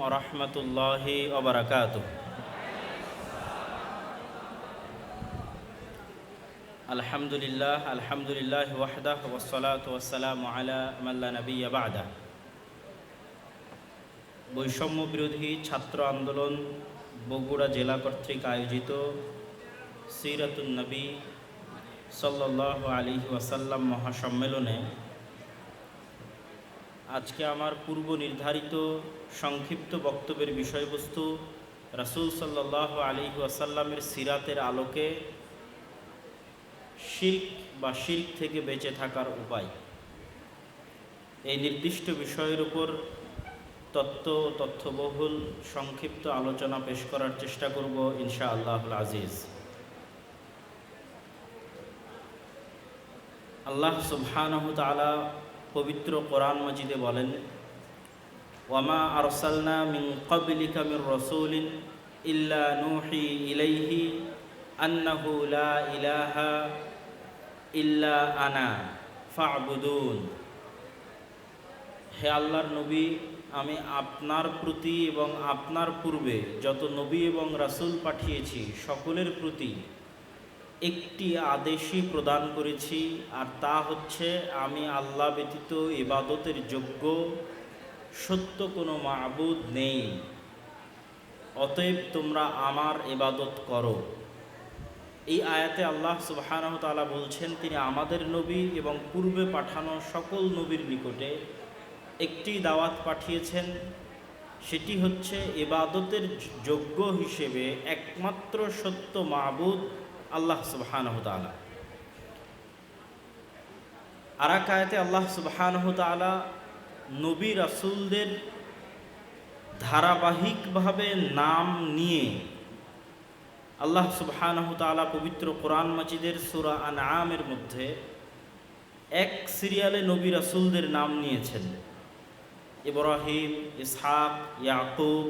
ওরহমতুল্লাহি ওবরাকাত আলহামদুলিল্লাহ আলহামদুলিল্লাহ ওয়াহদাহ ওসলাত ওসালাম আলা মাল্লা নবী আবাদা বৈষম্য বিরোধী ছাত্র আন্দোলন বগুড়া জেলা কর্তৃক আয়োজিত সিরাতুন নবী সাল্লাহ আলী ওয়াসাল্লাম মহাসম্মেলনে আজকে আমার পূর্ব নির্ধারিত সংক্ষিপ্ত বক্তব্যের বিষয়বস্তু রাসূল সাল্লাহ আলী ওয়াসাল্লামের সিরাতের আলোকে শির্ক বা শির্ক থেকে বেঁচে থাকার উপায়। এই নির্দিষ্ট বিষয়ের উপর তত্ত্ব তথ্যবহুল সংক্ষিপ্ত আলোচনা পেশ করার চেষ্টা করব ইনশা আল্লাহ আজিজ। আল্লাহ সুবহানাহু তাআলা পবিত্র কোরআন মজিদে বলেন, ওয়ামা আরসালনা মিন ক্বাবলিকা মির রাসূলিন ইল্লা নুহি ইলাইহি আন্নাহু লা ইলাহা ইল্লা আনা ফা'বুদুন। হে আল্লাহর নবী, আমি আপনার প্রতি এবং আপনার পূর্বে যত নবী এবং রাসূল পাঠিয়েছি, সকলের প্রতি একটি আদেশই প্রদান করেছি, আর তা হচ্ছে আমি আল্লাহ ব্যতীত ইবাদতের যোগ্য সত্য কোনো মাবুদ নেই। অতএব তোমরা আমার ইবাদত করো। এই আয়াতে আল্লাহ সুবাহানহ তালা বলছেন, তিনি আমাদের নবী এবং পূর্বে পাঠানো সকল নবীর নিকটে একটি দাওয়াত পাঠিয়েছেন। সেটি হচ্ছে ইবাদতের যোগ্য হিসেবে একমাত্র সত্য মাবুদ আল্লাহ তালা আর এক আয়াতে আল্লাহ তালা নবী রাসুলদের ধারাবাহিকভাবে নাম নিয়ে আল্লাহ তাআলা পবিত্র কোরআন মাজিদের সূরা আনআমের মধ্যে এক সিরিয়ালে নবী রাসুলদের নাম নিয়েছেন। ইব্রাহিম, ইসহাক, ইয়াকুব,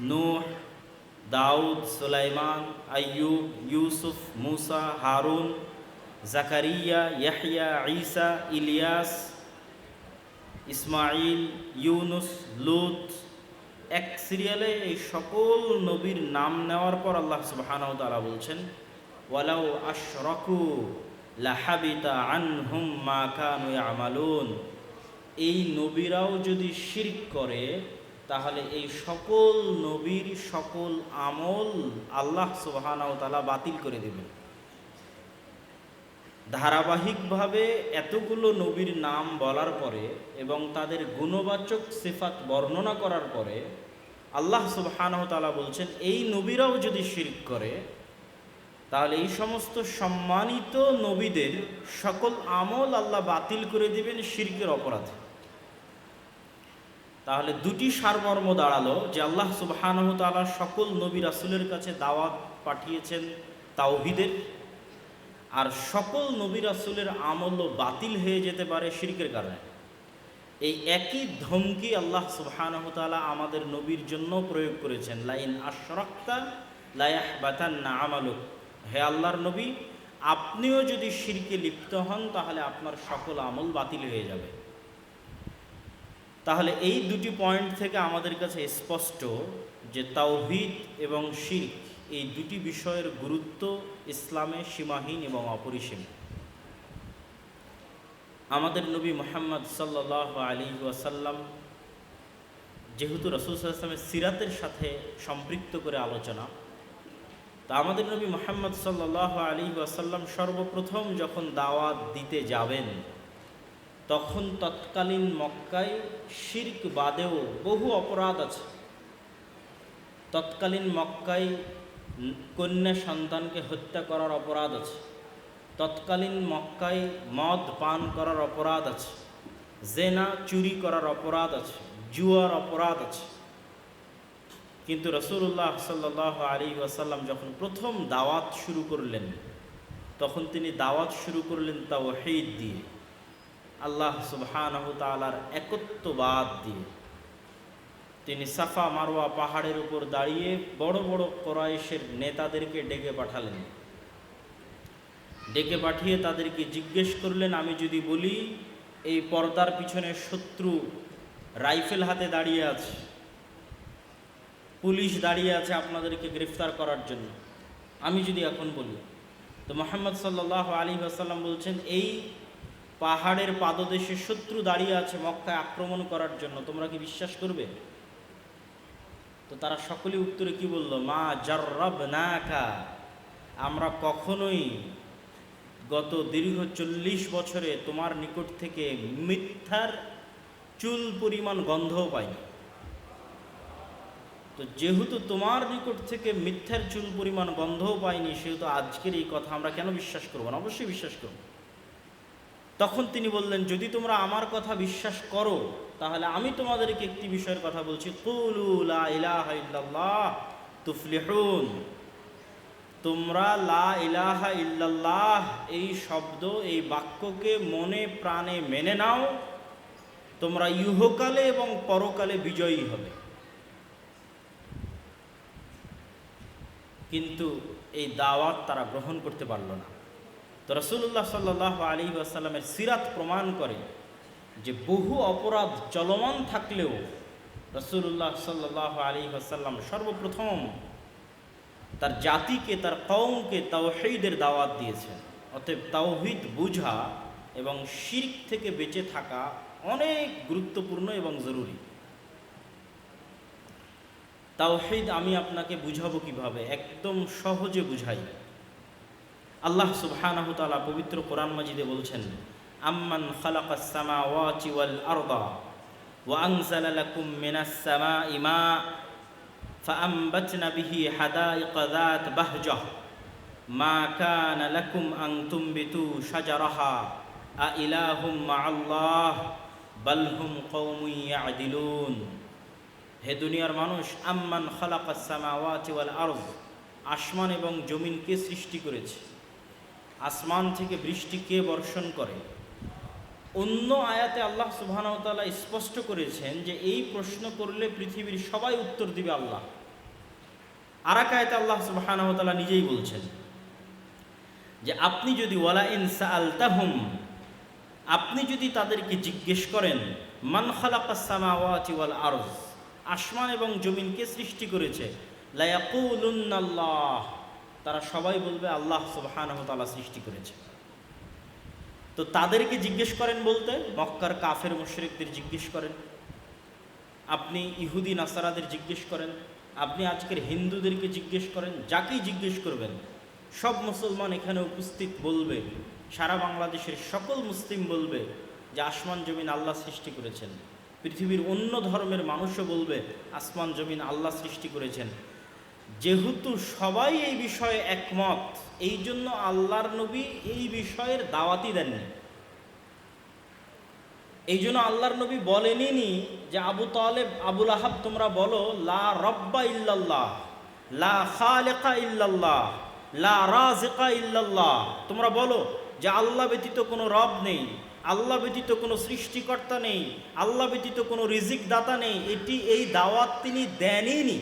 নূহ দাউদ, সুলাইমান, আইয়ুব, ইউসুফ, মুসা, হারুন, জাকারিয়া ইয়াহিয়া ঈসা, ইলিয়াস ইসমাইল ইউনুস, লুত। এক সিরিয়ালে এই সকল নবীর নাম নেওয়ার পর আল্লাহ সুবহানাহু তাআলা বলছেন, ওয়ালাউ আশরাকু লাহাবিতা আনহুম মা কানু ইয়ামালুন। এই নবীরাও যদি শিরক করে তাহলে এই সকল নবীর সকল আমল আল্লাহ সুবহানাহু তাআলা বাতিল করে দেবেন। ধারাবাহিকভাবে এতগুলো নবীর নাম বলার পরে এবং তাদের গুণবাচক সিফাত বর্ণনা করার পরে আল্লাহ সুবহানাহু তাআলা বলছেন, এই নবীরাও যদি শিরক করে, তাহলে এই সমস্ত সম্মানিত নবীদের সকল আমল আল্লাহ বাতিল করে দিবেন শিরকের অপরাধে। তাহলে দুটি সারমর্ম দাঁড়াল যে আল্লাহ সুবহানাহু তাআলা সকল নবী রাসূলের কাছে দাওয়াত পাঠিয়েছেন তাওহিদের। আর সকল নবী রাসুলের আমলও বাতিল হয়ে যেতে পারে শিরকের কারণে। এই একই ধমকি আল্লাহ সুবহানহতালা আমাদের নবীর জন্য প্রয়োগ করেছেন। লাইন আশরক্তা লায়াহ বাতান না আমালুক। হে আল্লাহর নবী, আপনিও যদি শিরকে লিপ্ত হন, তাহলে আপনার সকল আমল বাতিল হয়ে যাবে। তাহলে এই দুটি পয়েন্ট থেকে আমাদের কাছে স্পষ্ট যে তাওহিদ এবং শির্ক এই দুটি বিষয়ের গুরুত্ব ইসলামে সীমাহীন এবং অপরিসীম। আমাদের নবী মোহাম্মদ সাল্লাহ আলী ওয়াসাল্লাম যেহেতু রসুল সাল্লামের সিরাতের সাথে সম্পৃক্ত করে আলোচনা, তা আমাদের নবী মোহাম্মদ সাল্লাহ আলী ওয়াসাল্লাম সর্বপ্রথম যখন দাওয়াত দিতে যাবেন তখন তৎকালীন মক্কায় শির্ক বাদেও বহু অপরাধ আছে। তৎকালীন মক্কায় কন্যা সন্তানকে হত্যা করার অপরাধ আছে। তৎকালীন মক্কায় মদ পান করার অপরাধ আছে। জেনা চুরি করার অপরাধ আছে। জুয়ার অপরাধ আছে। কিন্তু রসুল্লাহ সাল্লাহ আলী ওয়াসাল্লাম যখন প্রথম দাওয়াত শুরু করলেন, তখন তিনি দাওয়াত শুরু করলেন তাও হেদ দিয়ে। আল্লাহ সুবহানাহু একত্ববাদ দিয়ে। তিনি সাফা মারোয়া পাহাড়ের উপর দাঁড়িয়ে বড় বড় কোরাইশের নেতাদেরকে ডেকে পাঠালেন। ডেকে পাঠিয়ে তাদেরকে জিজ্ঞেস করলেন, আমি যদি বলি, এই পর্দার পিছনে শত্রু রাইফেল হাতে দাঁড়িয়ে আছে, পুলিশ দাঁড়িয়ে আছে আপনাদেরকে গ্রেফতার করার জন্য। আমি যদি এখন বলি। তো মোহাম্মদ সাল্লাহ আলী আসাল্লাম বলছেন, এই পাহাড়ের পাদদেশে শত্রু দাঁড়িয়ে আছে মক্কায় আক্রমণ করার জন্য। তোমরা কি বিশ্বাস করবে? তো তারা সকলে উত্তরে কি বলল? মা জর্রব না কা আমরা কখনোই গত দীর্ঘ চল্লিশ বছরে তোমার নিকট থেকে মিথ্যার চুল পরিমাণ গন্ধও পাইনি। তো যেহেতু তোমার নিকট থেকে মিথ্যার চুল পরিমাণ গন্ধও পাইনি, সেহেতু আজকের এই কথা আমরা কেন বিশ্বাস করব না? অবশ্যই বিশ্বাস করব। তখন তিনি বললেন, যদি তোমরা আমার কথা বিশ্বাস করো, তাহলে আমি তোমাদেরকে একটি বিষয়ের কথা বলছি। তোমরা লা ইলাহা ইল্লাল্লাহ, এই শব্দ, এই বাক্যকে মনে প্রাণে মেনে নাও। তোমরা ইহকালে এবং পরকালে বিজয়ী হবে। কিন্তু এই দাওয়াত তারা গ্রহণ করতে পারল না। তো রসুল্লাহ সাল্লাহ আলী আসাল্লামের সিরাত প্রমাণ করে যে বহু অপরাধ চলমান থাকলেও রসুল্লাহ সাল্লাহ আলী আসাল্লাম সর্বপ্রথম তার জাতিকে, তার কৌমকে তাওহিদের দাওয়াত দিয়েছেন। অতএব তাওহিদ বুঝা এবং শির্ক থেকে বেঁচে থাকা অনেক গুরুত্বপূর্ণ এবং জরুরি। তাওহিদ আমি আপনাকে বুঝাবো কীভাবে? একদম সহজে বুঝাই। আল্লাহ সুবহানাহু তাআলা পবিত্র কোরআন মাজিদে বলছেন আম্মান খালাকাস সামাওয়াতি ওয়াল আরদা ওয়া আনজালা লাকুম মিনাস সামাই মা فأنبتنا به حدائق ذات بهجة ما كان لكم أن تنبتوا شجرها أإله مع الله بل هم قوم يعدلون হে দুনিয়ার মানুষ আম্মান খালাকাস সামাওয়াতি ওয়াল আরদ আসমান এবং জমিন কে সৃষ্টি করেছে আসমান থেকে বৃষ্টি কে বর্ষণ করে। অন্য আয়াতে আল্লাহ সুবহানাহু স্পষ্ট করেছেন যে এই প্রশ্ন করলে পৃথিবীর সবাই উত্তর দিবে আল্লাহ। আর এক আয়াতে আল্লাহ সুবহানাহু নিজেই বলছেন যে আপনি যদি ওয়ালা ইনসা আলতাহুম আপনি যদি তাদেরকে জিজ্ঞেস করেন, মান খালাকাস সামাওয়াতি ওয়াল আরজ? আসমান এবং জমিনকে সৃষ্টি করেছে। লায়াকুলুন্নাল্লাহ তারা সবাই বলবে আল্লাহ সুবহানাহু তাআলা সৃষ্টি করেছে। তো তাদেরকে জিজ্ঞেস করেন বলতে, মক্কার কাফের মুশরিকদের জিজ্ঞেস করেন, আপনি ইহুদি নাসারাদের জিজ্ঞেস করেন, আপনি আজকের হিন্দুদেরকে জিজ্ঞেস করেন, যাকেই জিজ্ঞেস করবেন, সব মুসলমান এখানে উপস্থিত বলবে, সারা বাংলাদেশের সকল মুসলিম বলবে যে আসমান, জমিন আল্লাহ সৃষ্টি করেছেন। পৃথিবীর অন্য ধর্মের মানুষও বলবে, আসমান, জমিন আল্লাহ সৃষ্টি করেছেন। যেহেতু সবাই এই বিষয়ে একমত, এই জন্য আল্লাহর নবী এই বিষয়ের দাওয়াতি দেননি। এই জন্য আল্লাহর নবী বলেনি যে, আবু তালেব আবুল আহাব তোমরা বলো, লা রব্বা ইল্লাল্লাহ, লা খালেকা ইল্লাল্লাহ, লা রাজেকা ইল্লাল্লাহ। তোমরা বলো যে, আল্লাহ ব্যতীত কোনো রব নেই, আল্লাহ ব্যতীত কোনো সৃষ্টিকর্তা নেই, আল্লাহ ব্যতীত কোনো রিজিক দাতা নেই। এটি এই দাওয়াত তিনি দেনইনি।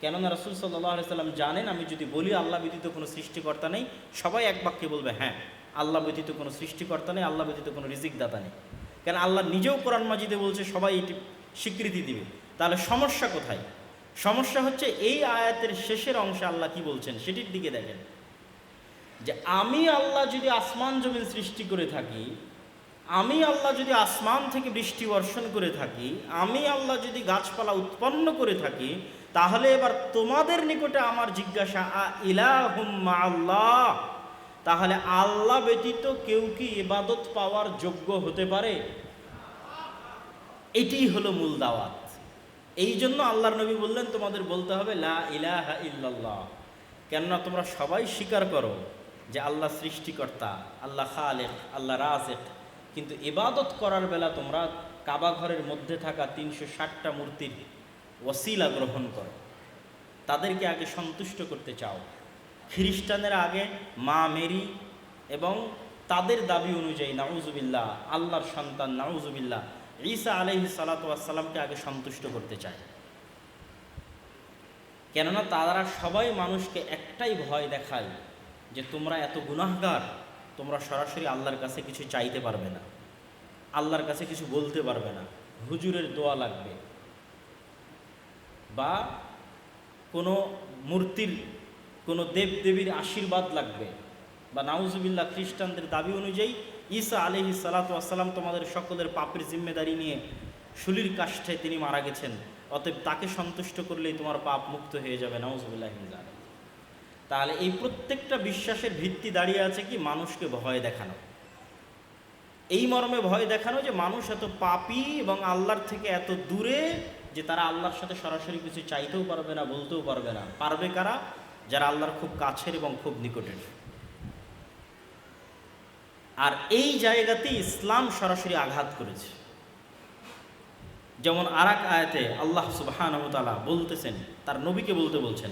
কেননা রসুল সাল্লাহ সাল্লাম জানেন, আমি যদি বলি, আল্লাহ ব্যতীত কোনো সৃষ্টিকর্তা নেই। সবাই এক বাক্যে বলবে হ্যাঁ আল্লাহ ব্যতীত কোনো সৃষ্টিকর্তা নেই, আল্লাহ ব্যতীত কোনো রিজিকদাতা নেই। কেন, আল্লাহ নিজেও কোরআন মাজিদে বলছে, সবাই এটি স্বীকৃতি দিবে। তাহলে সমস্যা কোথায়? সমস্যা হচ্ছে, এই আয়াতের শেষের অংশে আল্লাহ কি বলছেন, সেটির দিকে দেখেন। যে আমি আল্লাহ যদি আসমান জমিন সৃষ্টি করে থাকি, আমি আল্লাহ যদি আসমান থেকে বৃষ্টি বর্ষণ করে থাকি, আমি আল্লাহ যদি গাছপালা উৎপন্ন করে থাকি তাহলে এবার তোমাদের নিকটে আমার জিজ্ঞাসা, আ ইলাহুম্মা আল্লাহ তাহলে আল্লাহ ব্যতীত কেউ কি ইবাদত পাওয়ার যোগ্য হতে পারে? এটি হলো মূল দাওয়াত। এই জন্য আল্লাহর নবী বললেন, তোমাদের বলতে হবে, লা ইলাহা ইল্লাল্লাহ। কেননা তোমরা সবাই স্বীকার করো যে আল্লাহ সৃষ্টিকর্তা, আল্লাহ খালেক, আল্লাহ রাজেক। কিন্তু ইবাদত করার বেলা তোমরা কাবা ঘরের মধ্যে থাকা তিনশো ষাটটা মূর্তির ওসিলা গ্রহণ করো। তাদেরকে আগে সন্তুষ্ট করতে চাও। খ্রিস্টানের আগে মা মেরি এবং তাদের দাবি অনুযায়ী নাউজুবিল্লাহ, আল্লাহর সন্তান নাউজুবিল্লাহ, ঈসা আলহি সালাতামকে আগে সন্তুষ্ট করতে চায়। কেননা তারা সবাই মানুষকে একটাই ভয় দেখায় যে তোমরা এত গুনাহগার, তোমরা সরাসরি আল্লাহর কাছে কিছু চাইতে পারবে না, আল্লাহর কাছে কিছু বলতে পারবে না, হুজুরের দোয়া লাগবে। বা কোনো মূর্তির, কোনো দেবদেবীর আশীর্বাদ লাগবে। বা নাউজুবিল্লাহ খ্রিস্টানদের দাবি অনুযায়ী ঈসা আলহি সালাতু আসসালাম তোমাদের সকলের পাপের জিম্মেদারি নিয়ে শুলির কাষ্ঠে তিনি মারা গেছেন। অতএব তাকে সন্তুষ্ট করলেই তোমার পাপ মুক্ত হয়ে যাবে, নাউজুবিল্লাহ তাহলে এই প্রত্যেকটা বিশ্বাসের ভিত্তি দাঁড়িয়ে আছে কি? মানুষকে ভয় দেখানো। এই মর্মে ভয় দেখানো যে মানুষ এত পাপী এবং আল্লাহর থেকে এত দূরে যে তারা আল্লাহর সাথে সরাসরি কিছু চাইতেও পারবে না, বলতেও পারবে না। পারবে কারা? যারা আল্লাহর খুব কাছের এবং খুব নিকটের। আর এই জায়গাতে ইসলাম সরাসরি আঘাত করেছে। যেমন আর এক আয়াতে আল্লাহ সুবহান বলতেছেন, তার নবীকে বলতে বলছেন,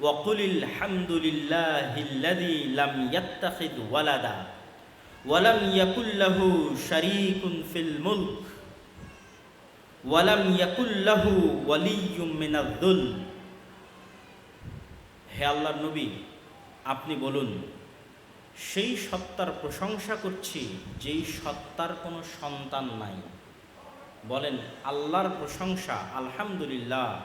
ওয়াকুলিল হামদুলিল্লাহিল্লাযী ওয়ালাদা ওয়ালাম ইয়াকুল্লাহু শারীকুন ফিল মুলক। ওয়ালাম ইয়াকুল্লাহু ওয়ালিয়ুম মিনাদ-দুল হে আল্লাহর নবী, আপনি বলুন, সেই সত্তার প্রশংসা করছি যেই সত্তার কোনো সন্তান নাই। বলেন, আল্লাহর প্রশংসা, আলহামদুলিল্লাহ।